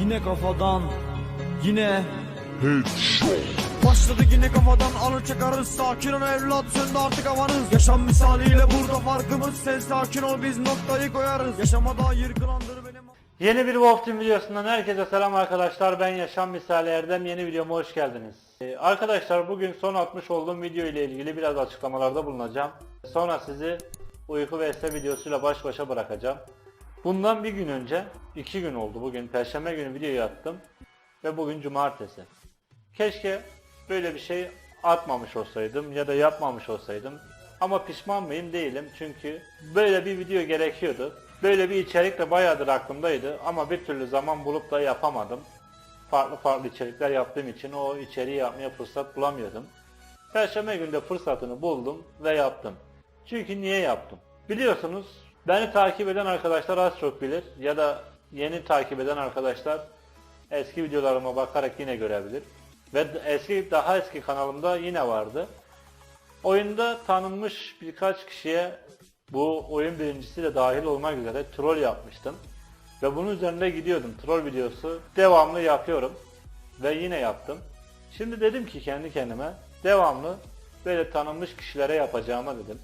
Yine kafadan Yine Başladı yine kafadan alır çakarız Sakin ol evlat söndü artık havanız Yaşam misaliyle burada farkımız Sen sakin ol biz noktayı koyarız Yaşamada yırgılandır benim Yeni bir Wolf Team videosundan herkese selam arkadaşlar. Ben Yaşam Misali Erdem. Yeni videoma hoş geldiniz. Ee, arkadaşlar bugün son atmış olduğum video ile ilgili biraz açıklamalarda bulunacağım. Sonra sizi uyku ve esne videosuyla baş başa bırakacağım. Bundan bir gün önce, iki gün oldu bugün. Perşembe günü videoyu attım. Ve bugün cumartesi. Keşke böyle bir şey atmamış olsaydım ya da yapmamış olsaydım. Ama pişman mıyım değilim çünkü böyle bir video gerekiyordu. Böyle bir içerik de bayağıdır aklımdaydı ama bir türlü zaman bulup da yapamadım. Farklı farklı içerikler yaptığım için o içeriği yapmaya fırsat bulamıyordum. Perşembe günde fırsatını buldum ve yaptım. Çünkü niye yaptım? Biliyorsunuz beni takip eden arkadaşlar az çok bilir ya da yeni takip eden arkadaşlar eski videolarıma bakarak yine görebilir. Ve eski daha eski kanalımda yine vardı. Oyunda tanınmış birkaç kişiye bu oyun birincisi de dahil olmak üzere troll yapmıştım. Ve bunun üzerinde gidiyordum. Troll videosu devamlı yapıyorum. Ve yine yaptım. Şimdi dedim ki kendi kendime devamlı böyle tanınmış kişilere yapacağıma dedim.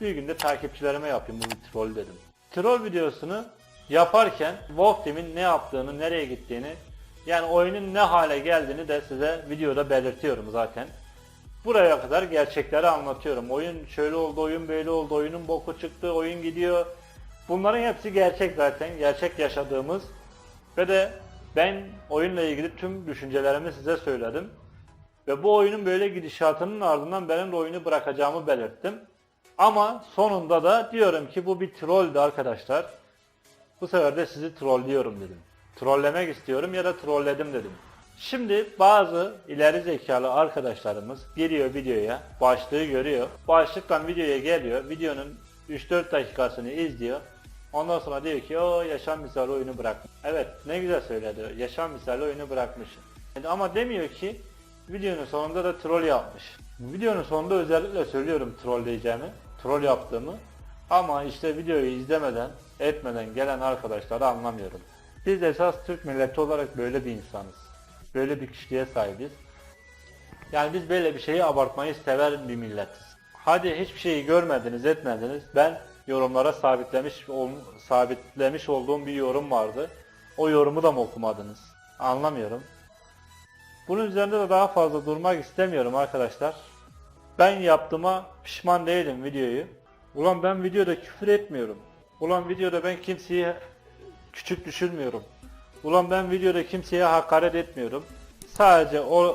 Bir günde takipçilerime yapayım bu bir troll dedim. Troll videosunu yaparken Wolf ne yaptığını, nereye gittiğini yani oyunun ne hale geldiğini de size videoda belirtiyorum zaten. Buraya kadar gerçekleri anlatıyorum. Oyun şöyle oldu, oyun böyle oldu, oyunun boku çıktı, oyun gidiyor. Bunların hepsi gerçek zaten. Gerçek yaşadığımız. Ve de ben oyunla ilgili tüm düşüncelerimi size söyledim. Ve bu oyunun böyle gidişatının ardından benim de oyunu bırakacağımı belirttim. Ama sonunda da diyorum ki bu bir trolldü arkadaşlar. Bu sefer de sizi trollüyorum dedim. Trollemek istiyorum ya da trolledim dedim. Şimdi bazı ileri zekalı arkadaşlarımız giriyor videoya, başlığı görüyor. Başlıktan videoya geliyor, videonun 3-4 dakikasını izliyor. Ondan sonra diyor ki o yaşam misali oyunu bırakmış. Evet ne güzel söyledi. Yaşam misali oyunu bırakmış. Ama demiyor ki videonun sonunda da troll yapmış. Videonun sonunda özellikle söylüyorum trolleyeceğimi, troll yaptığımı. Ama işte videoyu izlemeden, etmeden gelen arkadaşları anlamıyorum. Biz esas Türk milleti olarak böyle bir insanız. Böyle bir kişiliğe sahibiz. Yani biz böyle bir şeyi abartmayı sever bir milletiz. Hadi hiçbir şeyi görmediniz, etmediniz. Ben yorumlara sabitlemiş sabitlemiş olduğum bir yorum vardı. O yorumu da mı okumadınız? Anlamıyorum. Bunun üzerinde de daha fazla durmak istemiyorum arkadaşlar. Ben yaptığıma pişman değilim videoyu. Ulan ben videoda küfür etmiyorum. Ulan videoda ben kimseyi küçük düşürmüyorum. Ulan ben videoda kimseye hakaret etmiyorum. Sadece o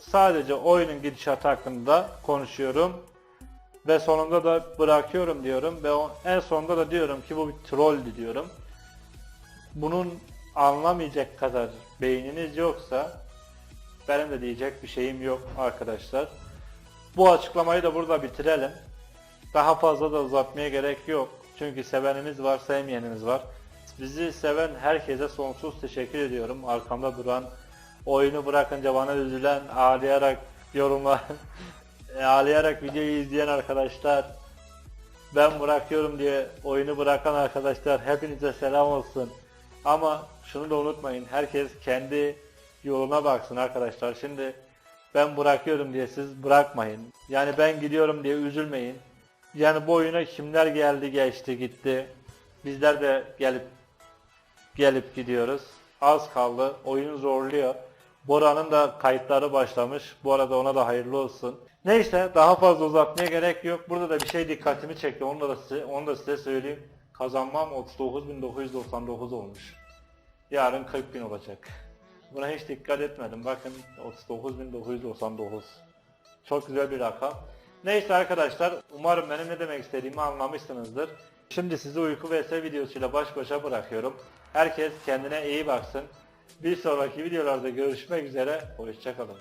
sadece oyunun gidişatı hakkında konuşuyorum ve sonunda da bırakıyorum diyorum ve en sonunda da diyorum ki bu bir trolldü diyorum. Bunun anlamayacak kadar beyniniz yoksa benim de diyecek bir şeyim yok arkadaşlar. Bu açıklamayı da burada bitirelim. Daha fazla da uzatmaya gerek yok. Çünkü sevenimiz var, sevmeyenimiz var. Bizi seven herkese sonsuz teşekkür ediyorum. Arkamda duran, oyunu bırakınca bana üzülen, ağlayarak yorumlar, ağlayarak videoyu izleyen arkadaşlar, ben bırakıyorum diye oyunu bırakan arkadaşlar hepinize selam olsun. Ama şunu da unutmayın, herkes kendi yoluna baksın arkadaşlar. Şimdi ben bırakıyorum diye siz bırakmayın. Yani ben gidiyorum diye üzülmeyin. Yani bu oyuna kimler geldi geçti gitti. Bizler de gelip gelip gidiyoruz. Az kaldı. Oyun zorluyor. Bora'nın da kayıtları başlamış. Bu arada ona da hayırlı olsun. Neyse daha fazla uzatmaya gerek yok. Burada da bir şey dikkatimi çekti. Onu da size, onu da size söyleyeyim. Kazanmam 39.999 olmuş. Yarın 40.000 olacak. Buna hiç dikkat etmedim. Bakın 39.999. Çok güzel bir rakam. Neyse arkadaşlar umarım benim ne demek istediğimi anlamışsınızdır. Şimdi sizi uyku vs videosuyla baş başa bırakıyorum. Herkes kendine iyi baksın. Bir sonraki videolarda görüşmek üzere. Hoşçakalın.